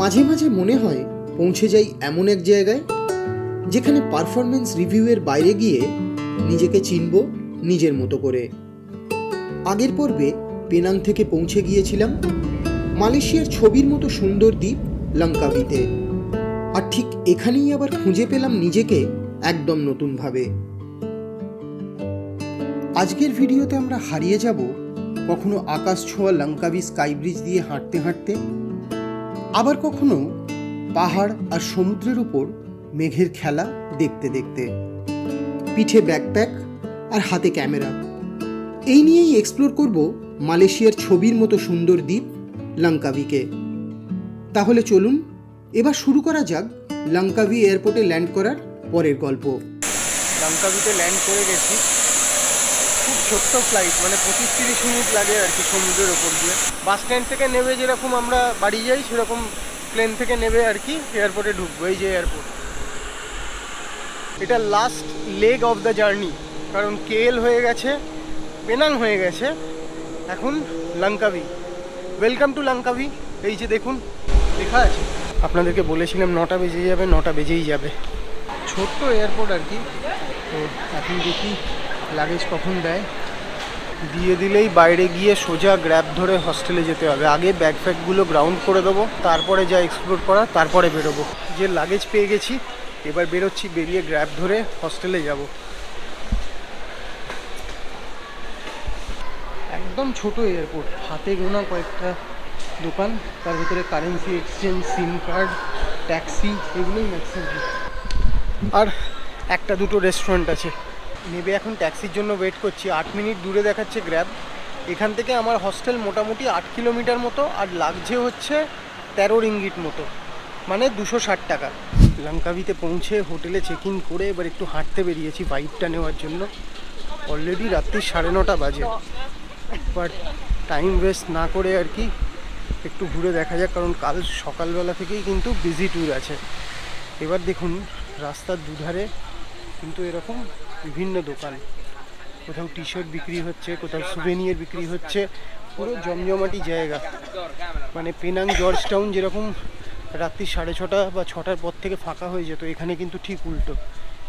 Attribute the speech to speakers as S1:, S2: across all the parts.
S1: মাঝে মাঝে মনে হয় পৌঁছে যাই এমন এক জায়গায়, যেখানে পারফরমেন্স রিভিউয়ের বাইরে গিয়ে নিজেকে চিনব নিজের মতো করে। আগের পর্বে পেনাং থেকে পৌঁছে গিয়েছিলাম মালয়েশিয়ার ছবির মতো সুন্দর দ্বীপ লঙ্কাবিতে আর ঠিক এখানেই আবার খুঁজে পেলাম নিজেকে একদম নতুনভাবে। আজকের ভিডিওতে আমরা হারিয়ে যাব কখনো আকাশ ছোঁয়া লঙ্কাবি স্কাই ব্রিজ দিয়ে হাঁটতে হাঁটতে আবার কখনো পাহাড় আর সমুদ্রের উপর মেঘের খেলা দেখতে দেখতে। পিঠে ব্যাকপ্যাক আর হাতে ক্যামেরা এই নিয়েই এক্সপ্লোর করব মালয়েশিয়ার ছবির মতো সুন্দর দ্বীপ লঙ্কাভিকে। তাহলে চলুন, এবার শুরু করা যাক লঙ্কাভি এয়ারপোর্টে ল্যান্ড করার পরের গল্প।
S2: লঙ্কাভিতে ল্যান্ড করে গেছি। ছোট্ট ফ্লাইট মানে পঁচিশ তিরিশ মিনিট লাগে আর কি সমুদ্রের ওপর দিয়ে। বাস স্ট্যান্ড থেকে নেবে যেরকম আমরা বাড়ি যাই, সেরকম প্লেন থেকে নেবে আর কি এয়ারপোর্টে ঢুকবো, এই যে এয়ারপোর্ট এটা last leg of the journey কারণ কেএল হয়ে গেছে পেনাং হয়ে গেছে, এখন লঙ্কাভি ওয়েলকাম টু লঙ্কাভি এই যে দেখুন, লেখা আছে। আপনাদেরকে বলেছিলাম নটা বেজে যাবে, নটা বেজেই যাবে। ছোট্ট এয়ারপোর্ট আর কি। তো এখন দেখি লাগেজ কখন দেয়? দিয়ে দিলেই বাইরে গিয়ে সোজা গ্র্যাব ধরে হস্টেলে যেতে হবে। আগে ব্যাগ ফ্যাগগুলো গ্রাউন্ড করে দেবো, তারপরে যা এক্সপ্লোর করা তারপরে বেরোবো। যে লাগেজ পেয়ে গেছি, এবার বেরোচ্ছি, বেরিয়ে গ্র্যাব ধরে হস্টেলে যাব। একদম ছোট এয়ারপোর্ট হাতে গোনা কয়েকটা দোকান, তার ভিতরে currency exchange SIM card taxi এগুলোই ম্যাক্সিমাম আর একটা দুটো রেস্টুরেন্ট আছে। নেবে এখন ট্যাক্সির জন্য ওয়েট করছি। আট মিনিট দূরে দেখাচ্ছে গ্র্যাব এখান থেকে আমার হস্টেল মোটামুটি আট কিলোমিটার মতো, আর লাগছে হচ্ছে তেরো রিঙ্গিট মতো মানে দুশো ষাট টাকা। লঙ্কাভিতে পৌঁছে হোটেলে চেক ইন করে এবার একটু হাঁটতে বেরিয়েছি বাইকটা নেওয়ার জন্য। অলরেডি রাত্রি সাড়ে নটা বাজে। বাট টাইম ওয়েস্ট না করে আর কি, একটু ঘুরে দেখা যাক, কারণ কাল সকালবেলা থেকেই কিন্তু বিজি ট্যুর আছে। এবার দেখুন, রাস্তার দুধারে কিন্তু এরকম বিভিন্ন দোকান। কোথাও টি শার্ট বিক্রি হচ্ছে, কোথাও সুভেনিয়ার বিক্রি হচ্ছে, পুরো জমজমাটি জায়গা। মানে পেনাং জর্জ টাউন যেরকম রাত্রি সাড়ে ছটা বা ছটার পর থেকে ফাঁকা হয়ে যেত, এখানে কিন্তু ঠিক উল্টো।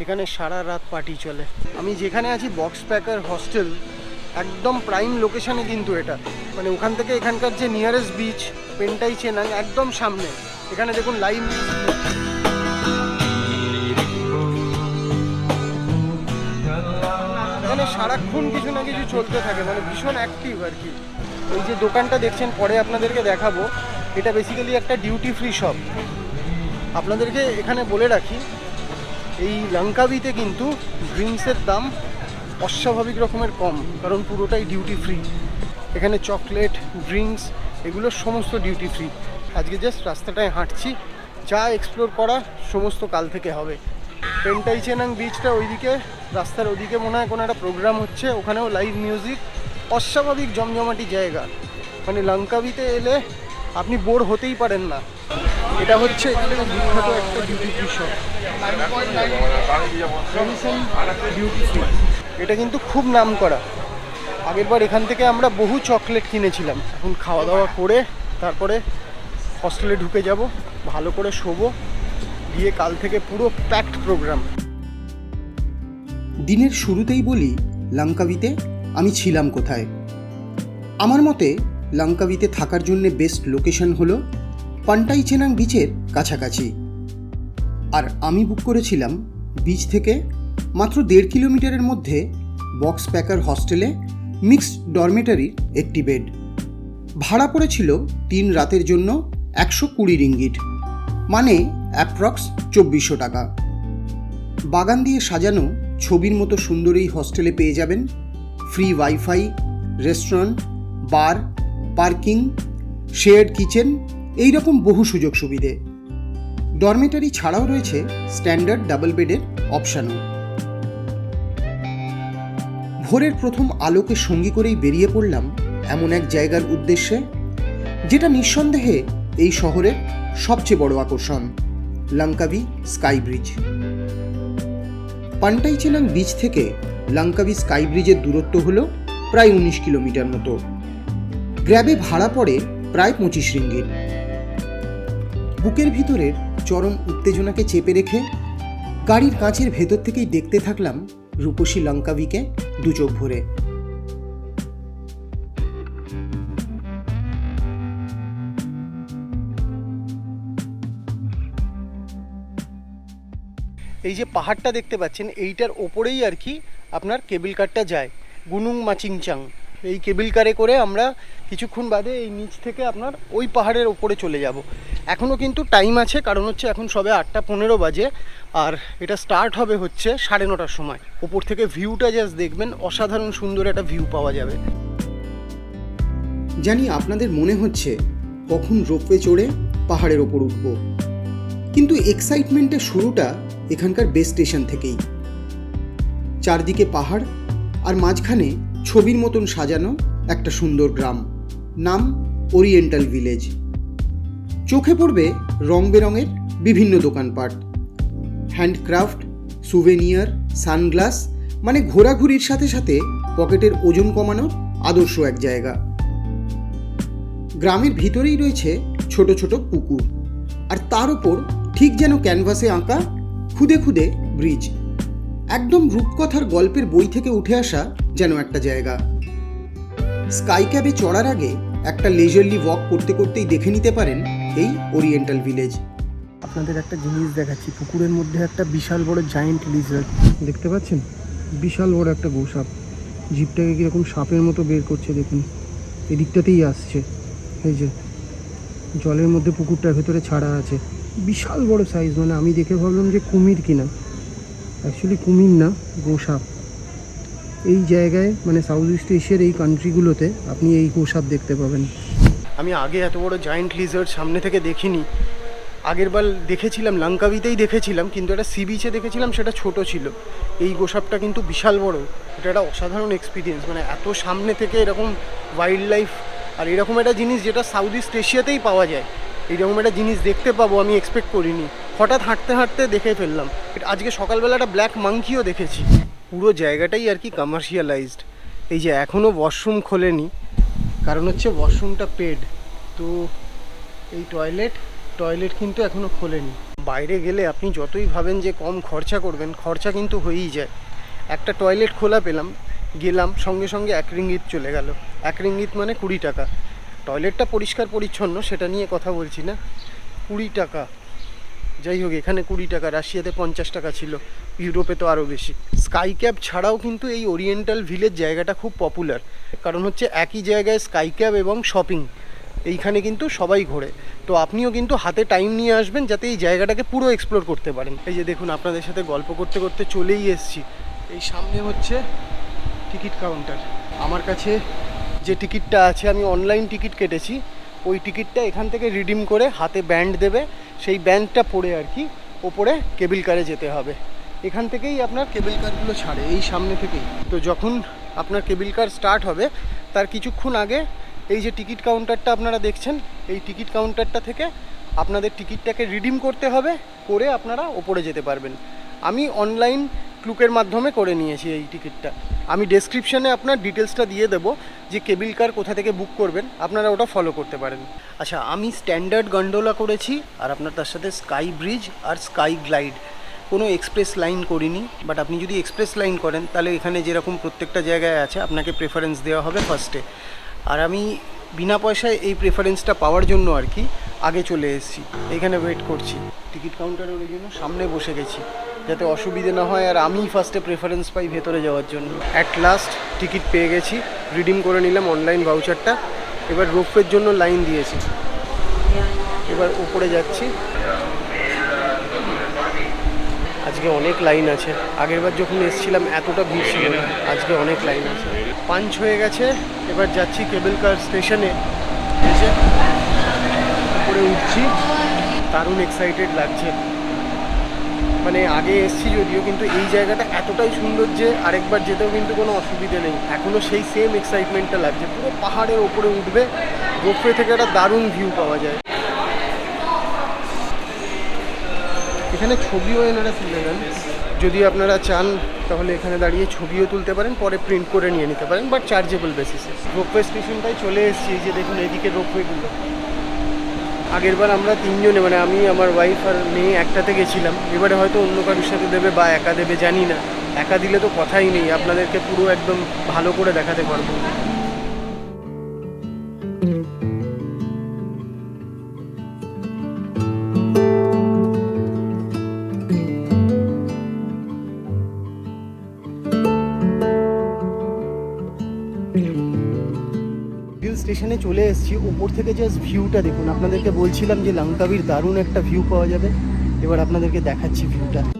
S2: এখানে সারা রাত পার্টি চলে। আমি যেখানে আছি বক্স প্যাকার হস্টেল একদম প্রাইম লোকেশানে কিন্তু এটা। মানে ওখান থেকে এখানকার যে নিয়ারেস্ট বিচ পেন্টাই চেনাং একদম সামনে। এখানে দেখুন লাইভ সারাক্ষণ কিছু না কিছু চলতে থাকে মানে ভীষণ অ্যাক্টিভ আর কি। এই যে দোকানটা দেখছেন, পরে আপনাদেরকে দেখাবো। এটা বেসিক্যালি একটা ডিউটি ফ্রি শপ আপনাদেরকে এখানে বলে রাখি, এই লঙ্কাবিতে কিন্তু ড্রিঙ্কসের দাম অস্বাভাবিক রকমের কম, কারণ পুরোটাই ডিউটি ফ্রি এখানে চকলেট ড্রিঙ্কস এগুলো সমস্ত ডিউটি ফ্রি আজকে জাস্ট রাস্তাটায় হাঁটছি, যা এক্সপ্লোর করা সমস্ত কাল থেকে হবে। পেন্টাই চেনাং বিচটা ওইদিকে রাস্তার ওদিকে মনে হয় কোনো একটা প্রোগ্রাম হচ্ছে, ওখানেও লাইভ মিউজিক অস্বাভাবিক জমজমাটি জায়গা। মানে লঙ্কাবিতে এলে আপনি বোর হতেই পারেন না। এটা হচ্ছে বিখ্যাত একটা ডিউটি এটা কিন্তু খুব নাম করা আগেরবার এখান থেকে আমরা বহু চকলেট কিনেছিলাম। এখন খাওয়া দাওয়া করে তারপরে হস্টেলে ঢুকে যাব, ভালো করে শোবো, গিয়ে কাল থেকে পুরো প্যাকড প্রোগ্রাম
S1: দিনের শুরুতেই বলি লঙ্কাভিতে আমি ছিলাম কোথায়? আমার মতে লঙ্কাভিতে থাকার জন্য বেস্ট লোকেশন হলো পান্টাই চেনাং বিচের কাছাকাছি। আর আমি বুক করেছিলাম বিচ থেকে মাত্র দেড় কিলোমিটারের মধ্যে বক্স প্যাকার হস্টেলে মিক্সড ডরমেটারির একটি বেড ভাড়া পড়েছিল তিন রাতের জন্য একশো কুড়ি রিঙ্গিট মানে অ্যাপ্রক্স চব্বিশশো টাকা। বাগান দিয়ে সাজানো ছবির মতো সুন্দর এই হস্টেলে পেয়ে যাবেন। Free WiFi restaurant bar parking shared kitchen এই রকম বহু সুযোগ সুবিধে। ডরমেটারি ছাড়াও রয়েছে স্ট্যান্ডার্ড ডাবল বেডের অপশানও ভোরের প্রথম আলোকে সঙ্গী করেই বেরিয়ে পড়লাম এমন এক জায়গার উদ্দেশ্যে, যেটা নিঃসন্দেহে এই শহরের সবচেয়ে বড় আকর্ষণ Langkawi sky bridge Pantai Cenang beach থেকে লঙ্কাবি স্কাই ব্রিজের দূরত্ব হল প্রায় উনিশ কিলোমিটার মতো। গ্র্যাবে ভাড়া পড়ে প্রায় পঁচিশ রিঙ্গিট বুকের ভিতরের চরম উত্তেজনাকে চেপে রেখে গাড়ির কাঁচের ভেতর থেকেই দেখতে থাকলাম রূপসী লঙ্কাবিকে দুচোখ ভরে।
S2: এই যে পাহাড়টা দেখতে পাচ্ছেন, এইটার ওপরেই আর কি আপনার কেবিল কারটা যায়, গুনুং মাচিংচাং এই কেবিল কারে করে আমরা কিছুক্ষণ বাদে এই নিচ থেকে আপনার ওই পাহাড়ের ওপরে চলে যাব। এখনও কিন্তু টাইম আছে, কারণ হচ্ছে এখন সবে আটটা পনেরো বাজে, আর এটা স্টার্ট হবে হচ্ছে সাড়ে নটার সময়। ওপর থেকে ভিউটা জাস্ট দেখবেন, অসাধারণ সুন্দর একটা ভিউ পাওয়া যাবে।
S1: জানি আপনাদের মনে হচ্ছে কখন রোপওয়ে চড়ে পাহাড়ের ওপর উঠব, কিন্তু এক্সাইটমেন্টের শুরুটা এখানকার বেস স্টেশন থেকেই। চারদিকে পাহাড় আর মাঝখানে ছবির মতন সাজানো একটা সুন্দর গ্রাম। নাম ওরিয়েন্টাল ভিলেজ চোখে পড়বে রং বেরঙের বিভিন্ন দোকানপাট। হ্যান্ডক্রাফট সুভেনিয়ার সানগ্লাস মানে ঘোরাঘুরির সাথে সাথে পকেটের ওজন কমানোর আদর্শ এক জায়গা। গ্রামের ভিতরেই রয়েছে ছোট ছোট পুকুর। আর তার ওপর ঠিক যেন ক্যানভাসে আঁকা খুদে খুদে ব্রিজ। একদম রূপকথার গল্পের বই থেকে উঠে আসা যেন একটা জায়গা। স্কাই ক্যাবে চড়ার আগে একটা লেজারলি ওয়াক করতে করতেই দেখে নিতে পারেন এই ওরিয়েন্টাল ভিলেজ
S2: আপনাদের একটা জিনিস দেখাচ্ছি, পুকুরের মধ্যে একটা বিশাল বড় জায়েন্ট লিজার্ড দেখতে পাচ্ছেন? বিশাল বড় একটা গোসাপ। জিপটাকে কীরকম সাপের মতো বের করছে, দেখুন। এদিকটাতেই আসছে। এই যে, জলের মধ্যে পুকুরটার ভেতরে ছাড়া আছে। বিশাল বড় সাইজ মানে আমি দেখে ভাবলাম যে কুমির কিনা। অ্যাকচুয়ালি কুমির না, গোসাপ। এই জায়গায় মানে সাউথ ইস্ট এশিয়ার এই কান্ট্রিগুলোতে আপনি এই গোসাপ দেখতে পাবেন। আমি আগে এত বড় জায়েন্ট লিজার্ড সামনে থেকে দেখিনি। আগেরবার দেখেছিলাম, লঙ্কাবিতেই দেখেছিলাম, কিন্তু এটা সি বিচে দেখেছিলাম, সেটা ছোট ছিল। এই গোসাপটা কিন্তু বিশাল বড়। এটা একটা অসাধারণ এক্সপিরিয়েন্স মানে এত সামনে থেকে এরকম ওয়াইল্ড লাইফ আর এরকম একটা জিনিস যেটা সাউথ ইস্ট এশিয়াতেই পাওয়া যায়। এইরকম একটা জিনিস দেখতে পাবো, আমি এক্সপেক্ট করিনি। হঠাৎ হাঁটতে হাঁটতে দেখে ফেললাম। আজকে সকালবেলা একটা ব্ল্যাক মাংকিও দেখেছি। পুরো জায়গাটাই আর কি কমার্শিয়ালাইজড এই যে এখনও ওয়াশরুম খোলেনি, কারণ হচ্ছে ওয়াশরুমটা পেড তো এই টয়লেট টয়লেট কিন্তু এখনও খোলেনি। বাইরে গেলে আপনি যতই ভাবেন যে কম খরচা করবেন, খরচা কিন্তু হয়েই যায়। একটা টয়লেট খোলা পেলাম, গেলাম, সঙ্গে সঙ্গে এক রিঙ্গিত চলে গেল। এক রিঙ্গিত মানে কুড়ি টাকা। টয়লেটটা পরিষ্কার পরিচ্ছন্ন, সেটা নিয়ে কথা বলছি না। কুড়ি টাকা। যাই হোক, এখানে কুড়ি টাকা, রাশিয়াতে পঞ্চাশ টাকা ছিল, ইউরোপে তো আরও বেশি। স্কাই ক্যাব ছাড়াও কিন্তু এই ওরিয়েন্টাল ভিলেজ জায়গাটা খুব পপুলার। কারণ হচ্ছে একই জায়গায় স্কাই ক্যাব এবং শপিং, এইখানে কিন্তু সবাই ঘোরে। তো আপনিও কিন্তু হাতে টাইম নিয়ে আসবেন যাতে এই জায়গাটাকে পুরো এক্সপ্লোর করতে পারেন। এই যে দেখুন, আপনাদের সাথে গল্প করতে করতে চলেই এসেছি। এই সামনে হচ্ছে টিকিট কাউন্টার। আমার কাছে যে টিকিটটা আছে, আমি অনলাইন টিকিট কেটেছি, ওই টিকিটটা এখান থেকে রিডিম করে হাতে ব্যান্ড দেবে, সেই ব্যান্ডটা পরে আর কি ওপরে কেবিল কারে যেতে হবে। এখান থেকেই আপনার কেবিল কারগুলো ছাড়ে, এই সামনে থেকেই। তো যখন আপনার কেবিল কার স্টার্ট হবে, তার কিছুক্ষণ আগে এই যে টিকিট কাউন্টারটা আপনারা দেখছেন, এই টিকিট কাউন্টারটা থেকে আপনাদের টিকিটটাকে রিডিম করতে হবে, করে আপনারা ওপরে যেতে পারবেন। আমি অনলাইন ক্লুকের মাধ্যমে করে নিয়েছি এই টিকিটটা। আমি ডেসক্রিপশনে আপনার ডিটেলসটা দিয়ে দেবো যে কেবিল কার কোথা থেকে বুক করবেন। আপনারা ওটা ফলো করতে পারেন। আচ্ছা আমি স্ট্যান্ডার্ড গন্ডোলা করেছি আর আপনার তার সাথে স্কাই ব্রিজ আর স্কাই গ্লাইড কোনো এক্সপ্রেস লাইন করিনি বাট আপনি যদি এক্সপ্রেস লাইন করেন, তাহলে এখানে যেরকম প্রত্যেকটা জায়গায় আছে, আপনাকে প্রেফারেন্স দেওয়া হবে ফার্স্টে আর আমি বিনা পয়সায় এই প্রেফারেন্সটা পাওয়ার জন্য আর কি, আগে চলে এসেছি। এখানে ওয়েট করছি। টিকিট কাউন্টারের ওই জন্য সামনে বসে গেছি। যাতে অসুবিধে না হয়, আর আমি ফার্স্টে প্রেফারেন্স পাই ভেতরে যাওয়ার জন্য। অ্যাট লাস্ট টিকিট পেয়ে গেছি রিডিম করে নিলাম অনলাইন ভাউচারটা এবার রোপের জন্য লাইন দিয়েছি। এবার উপরে যাচ্ছি। আজকে অনেক লাইন আছে। আগেরবার যখন এসেছিলাম, এতটা ভিড় ছিল আজকে অনেক লাইন আছে। পাঞ্চ হয়ে গেছে। এবার যাচ্ছি কেবল কার স্টেশনে এসে উপরে উঠছি। দারুণ এক্সাইটেড লাগছে। মানে আগে এসছি যদিও, কিন্তু এই জায়গাটা এতটাই সুন্দর যে আরেকবার যেতেও কিন্তু কোনো অসুবিধে নেই। এখনও সেই সেম এক্সাইটমেন্টটা লাগছে। পুরো পাহাড়ের ওপরে উঠবে রোপওয়ে থেকে একটা দারুণ ভিউ পাওয়া যায়। এখানে ছবিও এনারা তুলে নেন। যদি আপনারা চান, তাহলে এখানে দাঁড়িয়ে ছবিও তুলতে পারেন, পরে প্রিন্ট করে নিয়ে নিতে পারেন বাট চার্জেবল বেসিসে রোপওয়ে স্টেশনটাই চলে এসেছি যে দেখুন, এদিকে রোপওয়েগুলো আগেরবার আমরা তিনজনে মানে আমি, আমার ওয়াইফ আর মেয়ে একটাতে গেছিলাম। এবারে হয়তো অন্য কারোর সাথে দেবে বা একা দেবে, জানি না। একা দিলে তো কথাই নেই। আপনাদেরকে পুরো একদম ভালো করে দেখাতে পারব। স্টেশনে চলে এসেছি। ওপর থেকে জাস্ট ভিউটা দেখুন। আপনাদেরকে বলছিলাম যে, লঙ্কাবির দারুণ একটা ভিউ পাওয়া যাবে। এবার আপনাদেরকে দেখাচ্ছি ভিউটা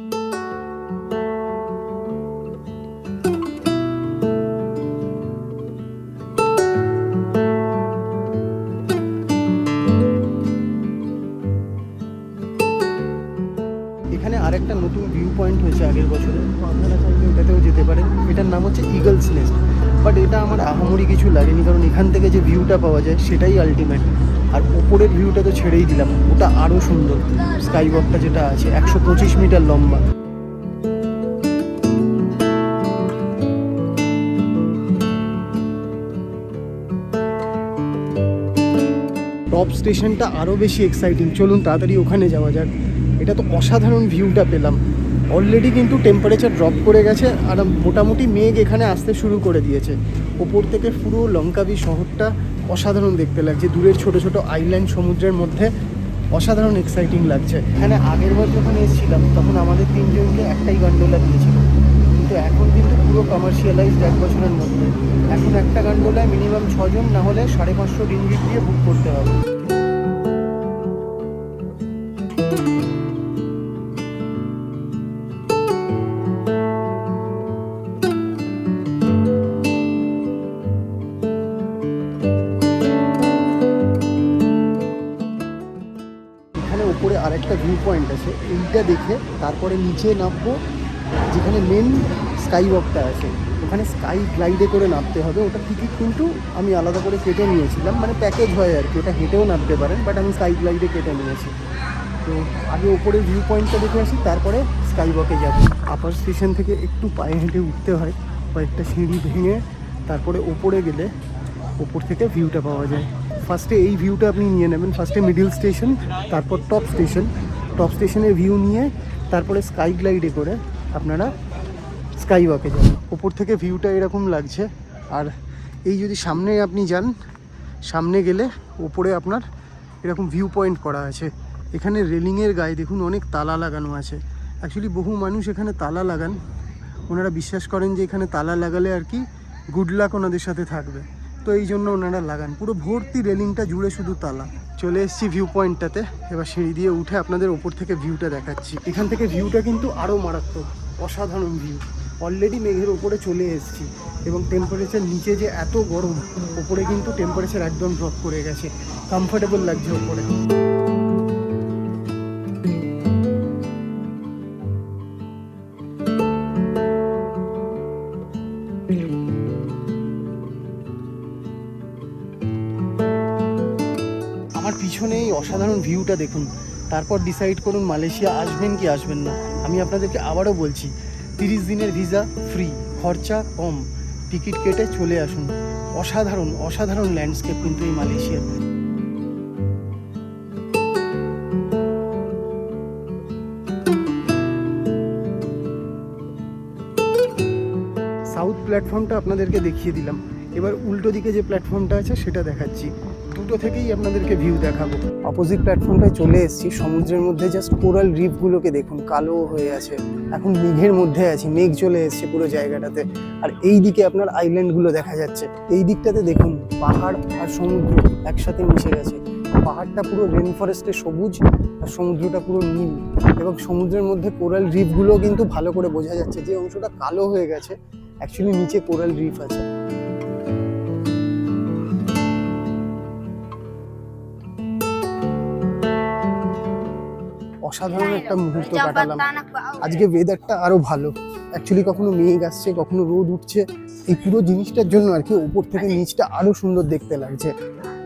S2: এখানে আরেকটা নতুন ভিউ পয়েন্ট হয়েছে আগের বছরে। আপনারা চাইলে ওটাতেও যেতে পারেন। এটার নাম হচ্ছে ইগলস নেস্ট বাট এটা আমার আহামরি কিছু লাগেনি, কারণ এখান থেকে যে ভিউটা পাওয়া যায়, সেটাই আলটিমেট আর ওপরের ভিউটা তো ছেড়েই দিলাম। ওটা আরও সুন্দর। স্কাই ওয়াকটা যেটা আছে, একশো পঁচিশ মিটার লম্বা। টপ স্টেশনটা আরও বেশি এক্সাইটিং চলুন তাড়াতাড়ি ওখানে যাওয়া যাক। এটা তো অসাধারণ ভিউটা পেলাম। অলরেডি কিন্তু টেম্পারেচার ড্রপ করে গেছে আর মোটামুটি মেঘ এখানে আসতে শুরু করে দিয়েছে। ওপর থেকে পুরো লঙ্কাবি শহরটা অসাধারণ দেখতে লাগছে। দূরের ছোট ছোট আইল্যান্ড সমুদ্রের মধ্যে অসাধারণ এক্সাইটিং লাগছে। এখানে আগের বার যখন এসেছিলাম, তখন আমাদের তিনজনকে একটাই গান্ডোলা দিয়েছিল। কিন্তু এখন কিন্তু পুরো কমার্শিয়ালাইজড এক বছরের মধ্যে। এখন একটা গান্ডোলায় মিনিমাম ছজন, না হলে সাড়ে পাঁচশো রিঙ্গিট দিয়ে বুক করতে হবে। আরেকটা ভিউ পয়েন্ট আছে, এইটা দেখে তারপরে নিচে নামবো, যেখানে মেন স্কাই ওয়াকটা আছে। ওখানে স্কাই গ্লাইডে করে নামতে হবে, ওটা টিকিট কিন্তু আমি আলাদা করে কেটে নিয়েছিলাম মানে প্যাকেজ হয় আর কি, ওটা হেঁটেও নামতে পারেন বাট আমি স্কাই গ্লাইডে কেটে নিয়েছি। তো আগে ওপরে ভিউ পয়েন্টটা দেখে আসি, তারপরে স্কাই ওয়াকে যাব। আপার স্টেশন থেকে একটু পায়ে হেঁটে উঠতে হয়, কয়েকটা সিঁড়ি ভেঙে, তারপরে ওপরে গেলে ওপর থেকে ভিউটা পাওয়া যায়। ফার্স্টে এই ভিউটা আপনি নিয়ে নেবেন। ফার্স্টে মিডিল স্টেশন তারপর টপ স্টেশন টপ স্টেশনের ভিউ নিয়ে, তারপরে স্কাই গ্লাইডে করে আপনারা স্কাই ওয়াকে যাবেন। ওপর থেকে ভিউটা এরকম লাগছে। আর এই যদি সামনে আপনি যান, সামনে গেলে ওপরে আপনার এরকম ভিউ পয়েন্ট করা আছে। এখানে রেলিংয়ের গায়ে দেখুন অনেক তালা লাগানো আছে। অ্যাকচুয়ালি বহু মানুষ এখানে তালা লাগান। ওনারা বিশ্বাস করেন যে এখানে তালা লাগালে আর কি গুড লাক ওনাদের সাথে থাকবে। তো এই জন্য ওনারা লাগান। পুরো ভর্তি রেলিংটা জুড়ে শুধু তালা। চলে এসেছি ভিউ পয়েন্টটাতে এবার সিঁড়ি দিয়ে উঠে আপনাদের ওপর থেকে ভিউটা দেখাচ্ছি। এখান থেকে ভিউটা কিন্তু আরও মারাত্মক, অসাধারণ ভিউ অলরেডি মেঘের ওপরে চলে এসেছি এবং টেম্পারেচার নিচে যে এত গরম, ওপরে কিন্তু টেম্পারেচার একদম ড্রপ করে গেছে। কমফোর্টেবল লাগছে ওপরে। ভিউটা দেখুন। তারপর ডিসাইড করুন মালয়েশিয়া আসবেন কি আসবেন না। আমি আপনাদেরকে আবারও বলছি, তিরিশ দিনের ভিসা ফ্রি খরচা কম। টিকিট কেটে চলে আসুন। অসাধারণ অসাধারণ ল্যান্ডস্কেপ কিন্তু এই মালয়েশিয়ার। সাউথ প্ল্যাটফর্মটা আপনাদেরকে দেখিয়ে দিলাম। এবার উল্টো দিকে যে প্ল্যাটফর্মটা আছে সেটা দেখাচ্ছি। দুটো থেকেই আপনাদেরকে ভিউ দেখাবো। অপোজিট প্ল্যাটফর্মটায় চলে এসেছি। সমুদ্রের মধ্যে জাস্ট কোরাল রিফগুলোকে দেখুন, কালো হয়ে আছে। এখন মেঘের মধ্যে আছি, মেঘ চলে এসেছে পুরো জায়গাটাতে। আর এই দিকে আপনার আইল্যান্ডগুলো দেখা যাচ্ছে। এই দিকটাতে দেখুন, পাহাড় আর সমুদ্র একসাথে মিশে গেছে। পাহাড়টা পুরো রেন ফরেস্টে সবুজ আর সমুদ্রটা পুরো নীল। এবং সমুদ্রের মধ্যে কোরাল রিফগুলো কিন্তু ভালো করে বোঝা যাচ্ছে যে অংশটা কালো হয়ে গেছে। অ্যাকচুয়ালি নিচে কোরাল রিফ আছে। অসাধারণ একটা মুহূর্ত কাটালাম। আজকে ওয়েদারটা আরও ভালো। অ্যাকচুয়ালি কখনো মেঘ আসছে কখনো রোদ উঠছে। এই পুরো জিনিসটার জন্য আর কি উপর থেকে নিচটা আরও সুন্দর দেখতে লাগছে।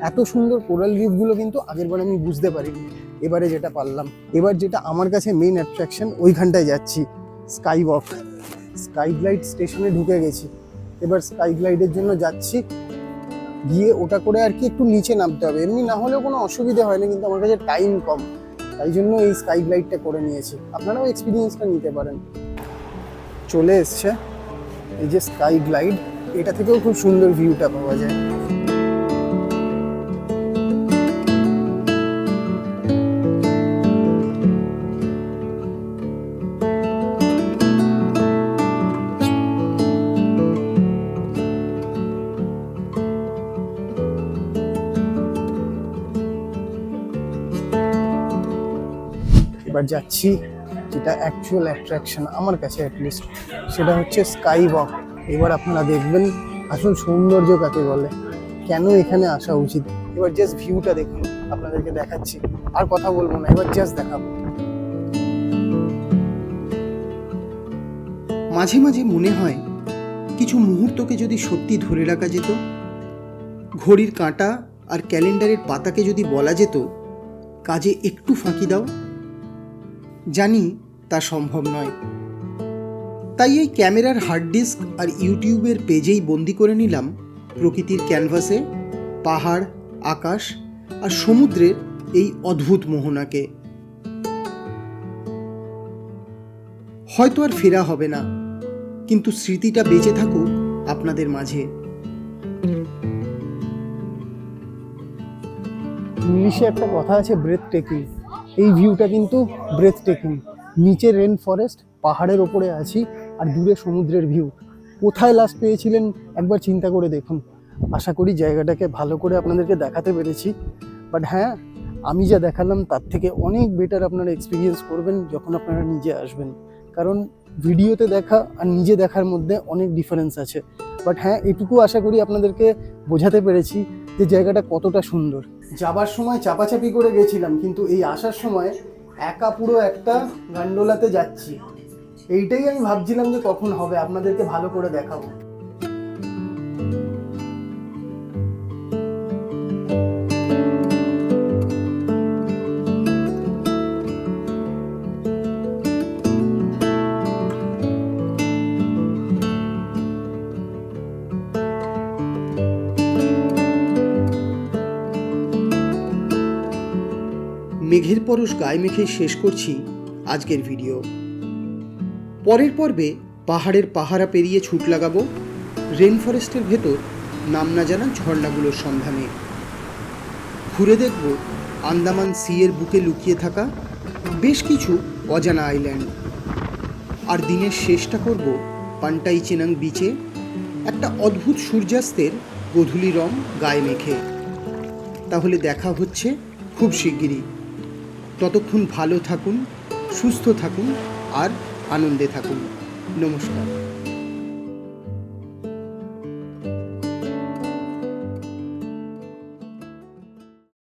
S2: এত সুন্দর কোরাল রিফগুলো কিন্তু আগেরবার আমি বুঝতে পারিনি। এবারে যেটা পারলাম। এবার যেটা আমার কাছে মেইন অ্যাট্রাকশন ওইখানটায় যাচ্ছি। স্কাই ওয়াক স্কাই গ্লাইড স্টেশনে ঢুকে গেছি। এবার স্কাই গ্লাইডের জন্য যাচ্ছি।
S3: গিয়ে ওটা করে আর কি একটু নিচে নামতে হবে। এমনি না হলেও কোনো অসুবিধা হয় না কিন্তু আমার কাছে টাইম কম। তাই জন্য এই স্কাই গ্লাইডটা করে নিয়েছি। আপনারাও এক্সপিরিয়েন্সটা নিতে পারেন। চলে এসছে এই যে স্কাই গ্লাইড এটা থেকেও খুব সুন্দর ভিউটা পাওয়া যায়। এবার যাচ্ছি, যেটা অ্যাকচুয়াল অ্যাট্রাকশন আমার কাছে অ্যাটলিস্ট সেটা হচ্ছে স্কাই ওয়াক এবার আপনারা দেখবেন আসল সৌন্দর্য কাকে বলে, কেন এখানে আসা উচিত? এবার জাস্ট ভিউটা দেখুন, আপনাদেরকে দেখাচ্ছি। আর কথা বলব না, এবার জাস্ট দেখাবো।
S1: মাঝে মাঝে মনে হয়, কিছু মুহূর্তকে যদি সত্যি ধরে রাখা যেত, ঘড়ির কাঁটা আর ক্যালেন্ডারের পাতাকে যদি বলা যেত, কাজে একটু ফাঁকি দাও। জানি তা সম্ভব নয়। তাই এই ক্যামেরার হার্ড ডিস্ক আর ইউটিউবের পেজেই বন্দি করে নিলাম প্রকৃতির ক্যানভাসে পাহাড়, আকাশ আর সমুদ্রের এই অদ্ভুত মোহনাকে। হয়তো আর ফেরা হবে না, কিন্তু স্মৃতিটা বেঁচে থাকুক আপনাদের মাঝে।
S3: ইংলিশে একটা কথা আছে ব্রেথ টেকিং এই ভিউটা কিন্তু ব্রেথ টেকিং নিচে রেন ফরেস্ট পাহাড়ের ওপরে আছি, আর দূরে সমুদ্রের ভিউ কোথায় লাস্ট পেয়েছিলেন? একবার চিন্তা করে দেখুন। আশা করি জায়গাটাকে ভালো করে আপনাদেরকে দেখাতে পেরেছি। বাট হ্যাঁ আমি যা দেখালাম তার থেকে অনেক বেটার আপনারা এক্সপিরিয়েন্স করবেন যখন আপনারা নিজে আসবেন। কারণ ভিডিওতে দেখা আর নিজে দেখার মধ্যে অনেক ডিফারেন্স আছে। বাট হ্যাঁ এটুকু আশা করি আপনাদেরকে বোঝাতে পেরেছি যে জায়গাটা কতটা সুন্দর। যাবার সময় চাপাচাপি করে গেছিলাম, কিন্তু এই আসার সময় একা পুরো একটা গান্ডোলাতে যাচ্ছি। এইটাই আমি ভাবছিলাম যে কখন হবে, আপনাদেরকে ভালো করে দেখাবো।
S1: পরশ গায়ে মেখে শেষ করছি আজকের ভিডিও। পরের পর্বে পাহাড়ের পাহারা পেরিয়ে ছুট লাগাবো রেন ফরেস্টের ভেতর নাম না জানা ঝর্ণাগুলোর সন্ধানে। ঘুরে দেখব আন্দামান সিয়ের বুকে লুকিয়ে থাকা বেশ কিছু অজানা আইল্যান্ড আর দিনের শেষটা করব পান্টাই চেনাং বিচে একটা অদ্ভুত সূর্যাস্তের গধূলি রং গায়ে মেখে। তাহলে দেখা হচ্ছে খুব শিগগিরই। ততক্ষণ ভালো থাকুন সুস্থ থাকুন আর আনন্দে থাকুন। নমস্কার।